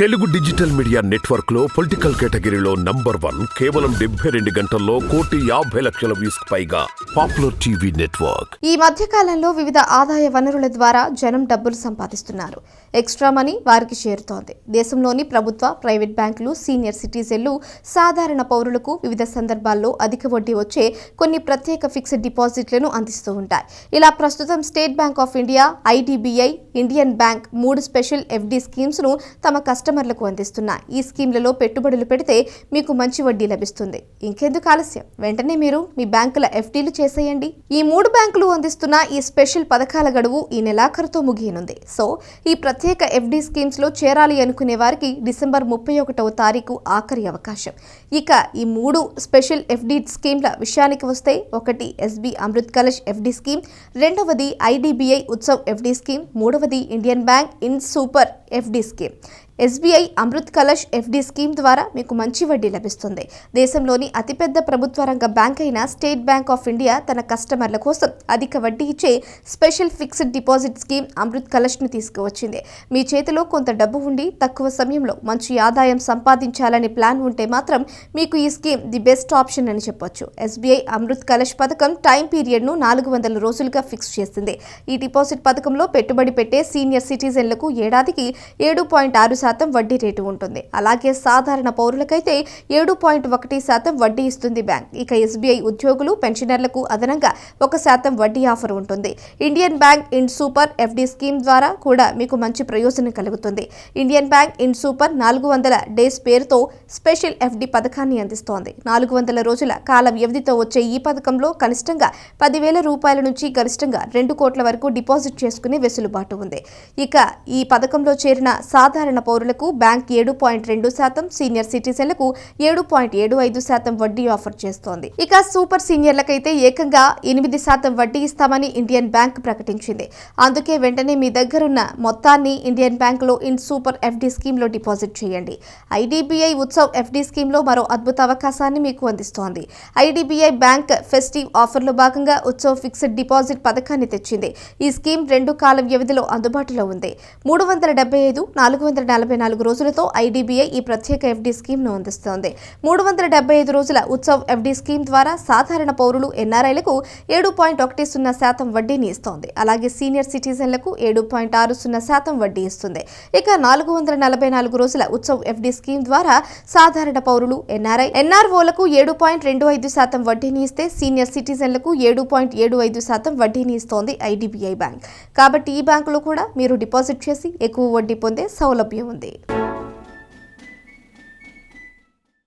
Telugu digital media నెట్వర్క్లో political కేటగిరీలో number one కేవలం డెబ్బై రెండు గంటల్లో కోటి యాభై లక్షల వ్యూస్ పైగా పాపులర్ టీవీ నెట్వర్క్. ఈ మధ్య కాలంలో వివిధ ఆదాయ వనరుల ద్వారా జనం డబ్బులు సంపాదిస్తున్నారు. ఎక్స్ట్రా మనీ వారికి చేరుతోంది. దేశంలోని ప్రభుత్వ ప్రైవేట్ బ్యాంకులు సీనియర్ సిటిజన్లు సాధారణ పౌరులకు వివిధ సందర్భాల్లో అధిక వడ్డీ వచ్చే కొన్ని ప్రత్యేక ఫిక్స్డ్ డిపాజిట్లను అందిస్తూ ఉంటాయి. ఇలా ప్రస్తుతం State Bank of India IDBI Indian Bank మూడు స్పెషల్ ఎఫ్డి స్కీమ్స్ను తమ కస్టమర్లకు అందిస్తున్న ఈ స్కీమ్లలో పెట్టుబడులు పెడితే మీకు మంచి వడ్డీ లభిస్తుంది. ఇంకెందుకు ఆలస్యం? వెంటనే మీరు మీ బ్యాంకుల ఎఫ్డీలు చేసేయండి. ఈ మూడు బ్యాంకులు అందిస్తున్న ఈ స్పెషల్ పథకాల గడువు ఈ నెలాఖరుతో ముగియనుంది. సో ఈ ప్రత్యేక ఎఫ్డీ స్కీమ్స్లో చేరాలి అనుకునే వారికి డిసెంబర్ ముప్పై ఒకటవ తారీఖు ఆఖరి అవకాశం. ఇక ఈ మూడు స్పెషల్ ఎఫ్డీ స్కీమ్ల విషయానికి వస్తే ఒకటి SB Amrit Kalash FD scheme రెండవది ఐడిబిఐ ఉత్సవ్ ఎఫ్డీ స్కీమ్ మూడవది Indian Bank in super FD scheme. SBI Amrit Kalash FD scheme ద్వారా మీకు మంచి వడ్డీ లభిస్తుంది. దేశంలోని అతిపెద్ద ప్రభుత్వ రంగ బ్యాంక్ అయిన స్టేట్ బ్యాంక్ ఆఫ్ ఇండియా తన కస్టమర్ల కోసం అధిక వడ్డీ ఇచ్చే special fixed deposit scheme Amrit కలష్ను తీసుకువచ్చింది. మీ చేతిలో కొంత డబ్బు ఉండి తక్కువ సమయంలో మంచి ఆదాయం సంపాదించాలని ప్లాన్ ఉంటే మాత్రం మీకు ఈ స్కీమ్ ది బెస్ట్ ఆప్షన్ అని చెప్పొచ్చు. ఎస్బీఐ అమృత్ కలష్ పథకం టైం పీరియడ్ను నాలుగు వందల రోజులుగా ఫిక్స్ చేసింది ఈ డిపాజిట్ పథకంలో పెట్టుబడి పెట్టే సీనియర్ సిటిజన్లకు ఏడాదికి ఏడు పాయింట్ ఆరు శాతం వడ్డీ రేటు ఉంటుంది. అలాగే సాధారణ పౌరులకైతే ఏడు పాయింట్ ఒకటి శాతం వడ్డీ ఇస్తుంది బ్యాంక్. ఇక ఎస్బీఐ ఉద్యోగులు పెన్షనర్లకు అదనంగా ఒక శాతం వడ్డీ ఆఫర్ ఉంటుంది. Indian Bank in super FD scheme ద్వారా కూడా మీకు మంచి ప్రయోజనం కలుగుతుంది. ఇండియన్ బ్యాంక్ ఇన్ సూపర్ నాలుగు వందల డేస్ పేరుతో స్పెషల్ ఎఫ్డి పథకాన్ని అందిస్తోంది. నాలుగు వందల రోజుల కాల వ్యవధితో వచ్చే ఈ పథకంలో కనిష్టంగా పదివేల రూపాయల నుంచి గరిష్టంగా రెండు కోట్ల వరకు డిపాజిట్ చేసుకునే వెసులుబాటు ఉంది. ఇక ఈ పథకంలో చేరిన సాధారణ పౌరులకు బ్యాంక్ ఏడు పాయింట్ రెండు శాతం సీనియర్ సిటిజన్లకు ఏడు పాయింట్ ఏడు ఐదు శాతం వడ్డీ ఆఫర్ చేస్తోంది. ఇక సూపర్ సీనియర్లకైతే ఏకంగా ఎనిమిది శాతం వడ్డీ ఇస్తామని ఇండియన్ బ్యాంక్ ప్రకటించింది. అందుకే వెంటనే మీ దగ్గరున్న మొత్తాన్ని ఇండియన్ బ్యాంక్లో ఇన్ సూపర్ ఎఫ్డి స్కీమ్లో డిపాజిట్ చేయండి. ఐడిబిఐ ఉత్సవ్ ఎఫ్డి స్కీమ్లో మరో అద్భుత అవకాశాన్ని మీకు అందిస్తోంది. ఐడిబిఐ బ్యాంక్ ఫెస్టివ్ ఆఫర్లో భాగంగా ఉత్సవ్ ఫిక్స్డ్ డిపాజిట్ పథకాన్ని తెచ్చింది. ఈ స్కీమ్ రెండు కాల వ్యవధిలో అందుబాటులో ఉంది. మూడు వందల డెబ్బై ఐదు నాలుగు వందల నలభై నాలుగు రోజులతో ఐడిబిఐ ఈ ప్రత్యేక ఎఫ్డీ స్కీమ్ను అందిస్తోంది. మూడు వందల డెబ్బై ఐదు రోజుల ఉత్సవ్ ఎఫ్డీ స్కీమ్ ద్వారా సాధారణ పౌరులు ఎన్ఆర్ఐలకు ఏడు పాయింట్ ఒకటి సున్నా శాతం వడ్డీని ఇస్తోంది. అలాగే సీనియర్ సిటిజన్లకు ఏడు పాయింట్ ఆరు సున్నా శాతం వడ్డీ ఇస్తుంది. ఇక నాలుగు వందల నలభై నాలుగు రోజుల ఉత్సవ్ ఎఫ్డీ స్కీమ్ ద్వారా సాధారణ పౌరులు ఎన్ఆర్ఐ ఎన్ఆర్ఓలకు ఏడు పాయింట్ రెండు ఐదు శాతం వడ్డీని ఇస్తే సీనియర్ సిటిజన్లకు ఏడు పాయింట్ ఏడు ఐదు శాతం వడ్డీని ఇస్తోంది ఐడిబిఐ బ్యాంక్. కాబట్టి ఈ బ్యాంకులో కూడా మీరు డిపాజిట్ చేసి ఎక్కువ వడ్డీ పొందే సౌలభ్యం ఉంది